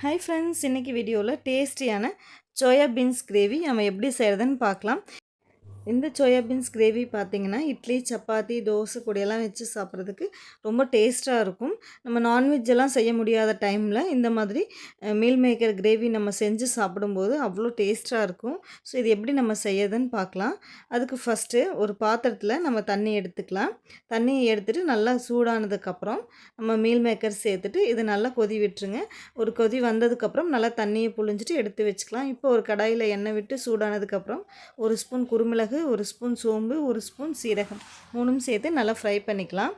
Hi friends இன்றைக்கி வீடியோவில் டேஸ்டியான சோயா பீன்ஸ் கிரேவி நம்ம எப்படி செய்கிறதுன்னு பார்க்கலாம். இந்த சோயாபீன்ஸ் கிரேவி பார்த்திங்கன்னா இட்லி சப்பாத்தி தோசை கூடையெல்லாம் வச்சு சாப்பிட்றதுக்கு ரொம்ப டேஸ்ட்டாக இருக்கும். நம்ம நான்வெஜ் எல்லாம் செய்ய முடியாத டைமில் இந்த மாதிரி மீல் மேக்கர் கிரேவி நம்ம செஞ்சு சாப்பிடும்போது அவ்வளோ டேஸ்ட்டாக இருக்கும். ஸோ இது எப்படி நம்ம செய்யறதுன்னு பார்க்கலாம். அதுக்கு ஃபஸ்ட்டு ஒரு பாத்திரத்தில் நம்ம தண்ணி எடுத்துக்கலாம். தண்ணியை எடுத்துகிட்டு நல்லா சூடானதுக்கப்புறம் நம்ம மீல் மேக்கர் சேர்த்துட்டு இது நல்லா கொதி விட்டுருங்க. ஒரு கொதி வந்ததுக்கப்புறம் நல்லா தண்ணியை புழிஞ்சிட்டு எடுத்து வச்சுக்கலாம். இப்போ ஒரு கடாயில் எண்ணெய் விட்டு சூடானதுக்கப்புறம் ஒரு ஸ்பூன் மிளகு ஒரு ஸ்பூன் சோம்பு ஒரு ஸ்பூன் சீரகம். மூணும் சேர்த்து நல்லா ஃப்ரை பண்ணிக்கலாம்.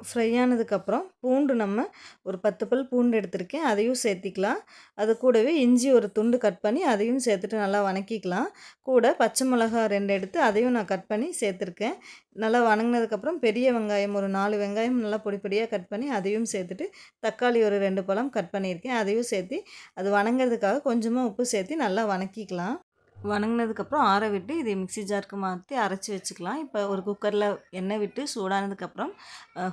ஃப்ரை ஆனதுக்கப்புறம் பூண்டு நம்ம ஒரு பத்து பல் பூண்டு எடுத்திருக்கேன். அதையும் சேர்த்திக்கலாம். அது கூடவே இஞ்சி ஒரு துண்டு கட் பண்ணி அதையும் சேர்த்துட்டு நல்லா வணக்கிக்கலாம். கூட பச்சை மிளகா ரெண்டு எடுத்து அதையும் நான் கட் பண்ணி சேர்த்துருக்கேன். நல்லா வணங்கினதுக்கப்புறம் பெரிய வெங்காயம் ஒரு நாலு வெங்காயம் நல்லா பொடி பொடியாக கட் பண்ணி அதையும் சேர்த்துட்டு தக்காளி ஒரு ரெண்டு பழம் கட் பண்ணியிருக்கேன். அதையும் சேர்த்து அது வணங்குறதுக்காக கொஞ்சமாக உப்பு சேர்த்து நல்லா வணக்கிக்கலாம். வணங்கினதுக்கப்புறம் ஆற விட்டு இதை மிக்சி ஜாருக்கு மாற்றி அரைச்சி வச்சுக்கலாம். இப்போ ஒரு குக்கரில் எண்ணெய் விட்டு சூடானதுக்கப்புறம்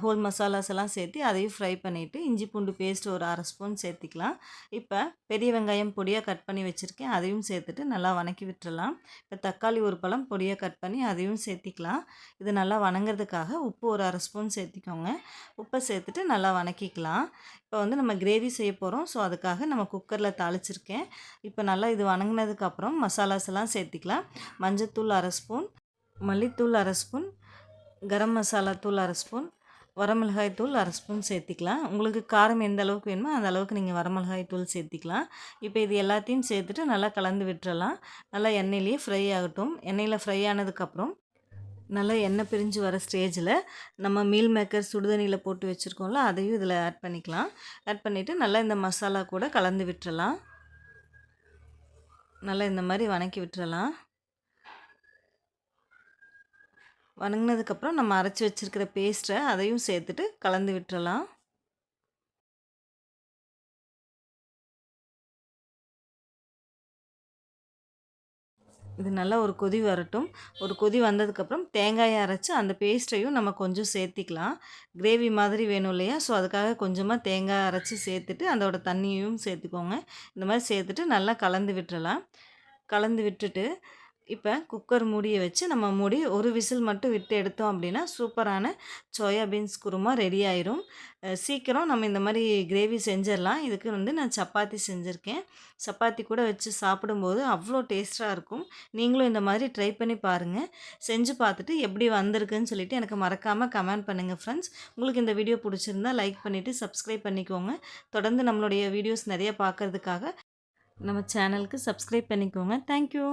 ஹோல் மசாலாஸ் எல்லாம் சேர்த்து அதையும் ஃப்ரை பண்ணிவிட்டு இஞ்சி பூண்டு பேஸ்ட் ஒரு அரை ஸ்பூன் சேர்த்திக்கலாம். இப்போ பெரிய வெங்காயம் பொடியாக கட் பண்ணி வச்சுருக்கேன். அதையும் சேர்த்துட்டு நல்லா வணக்கி விட்டுறலாம். இப்போ தக்காளி ஒரு பழம் பொடியாக கட் பண்ணி அதையும் சேர்த்திக்கலாம். இது நல்லா வணங்குறதுக்காக உப்பு ஒரு அரை ஸ்பூன் சேர்த்திக்கோங்க. உப்பை சேர்த்துட்டு நல்லா வணக்கிக்கலாம். இப்போ வந்து நம்ம கிரேவி செய்ய போகிறோம் ஸோ அதுக்காக நம்ம குக்கரில் தாளிச்சிருக்கேன். இப்போ நல்லா இது வணங்கினதுக்கப்புறம் மசாலா மசாலாஸ்லாம் சேர்த்திக்கலாம். மஞ்சத்தூள் அரை ஸ்பூன் மல்லித்தூள் அரை ஸ்பூன் கரம் மசாலா தூள் அரை ஸ்பூன் வரமிளகாய் தூள் அரை ஸ்பூன் சேர்த்திக்கலாம். உங்களுக்கு காரம் எந்த அளவுக்கு வேணுமோ அந்த அளவுக்கு நீங்கள் வரமிளகாய் தூள் சேர்த்திக்கலாம். இப்போ இது எல்லாத்தையும் சேர்த்துட்டு நல்லா கலந்து விட்டுறலாம். நல்லா எண்ணெயிலேயே ஃப்ரை ஆகட்டும். எண்ணெயில் ஃப்ரை ஆனதுக்கப்புறம் நல்லா எண்ணெய் பிரிஞ்சு வர ஸ்டேஜில் நம்ம மீல் மேக்கர் சுடுதண்ணியில் போட்டு வச்சுருக்கோம்ல அதையும் இதில் ஆட் பண்ணிக்கலாம். ஆட் பண்ணிவிட்டு நல்லா இந்த மசாலா கூட கலந்து விட்டுறலாம். நல்லா இந்த மாதிரி வணக்கி விட்டுறலாம். வணங்கினதுக்கப்புறம் நம்ம அரைச்சி வச்சுருக்கிற பேஸ்ட்டை அதையும் சேர்த்துட்டு கலந்து விட்டுறலாம். இது நல்லா ஒரு கொதி வரட்டும். ஒரு கொதி வந்ததுக்கப்புறம் தேங்காயை அரைச்சி அந்த பேஸ்ட்டையும் நம்ம கொஞ்சம் சேர்த்திக்கலாம். கிரேவி மாதிரி வேணும் இல்லையா? ஸோ அதுக்காக கொஞ்சமாக தேங்காய் அரைச்சி சேர்த்துட்டு அதோட தண்ணியையும் சேர்த்துக்கோங்க. இந்த மாதிரி சேர்த்துட்டு நல்லா கலந்து விட்டுறலாம். கலந்து விட்டுட்டு இப்போ குக்கர் மூடியை வச்சு நம்ம மூடி ஒரு விசில் மட்டும் விட்டு எடுத்தோம் அப்படின்னா சூப்பரான சோயாபீன்ஸ் குருமா ரெடி ஆயிரும். சீக்கிரம் நம்ம இந்த மாதிரி கிரேவி செஞ்சிடலாம். இதுக்கு வந்து நான் சப்பாத்தி செஞ்சுருக்கேன். சப்பாத்தி கூட வச்சு சாப்பிடும்போது அவ்வளோ டேஸ்ட்டாக இருக்கும். நீங்களும் இந்த மாதிரி ட்ரை பண்ணி பாருங்கள் செஞ்சு பார்த்துட்டு எப்படி வந்திருக்குன்னு சொல்லிவிட்டு எனக்கு மறக்காமல் கமெண்ட் பண்ணுங்கள் ஃப்ரெண்ட்ஸ். உங்களுக்கு இந்த வீடியோ பிடிச்சிருந்தா லைக் பண்ணிவிட்டு சப்ஸ்கிரைப் பண்ணிக்கோங்க. தொடர்ந்து நம்மளுடைய வீடியோஸ் நிறைய பார்க்குறதுக்காக நம்ம சேனலுக்கு சப்ஸ்கிரைப் பண்ணிக்கோங்க. தேங்க்யூ.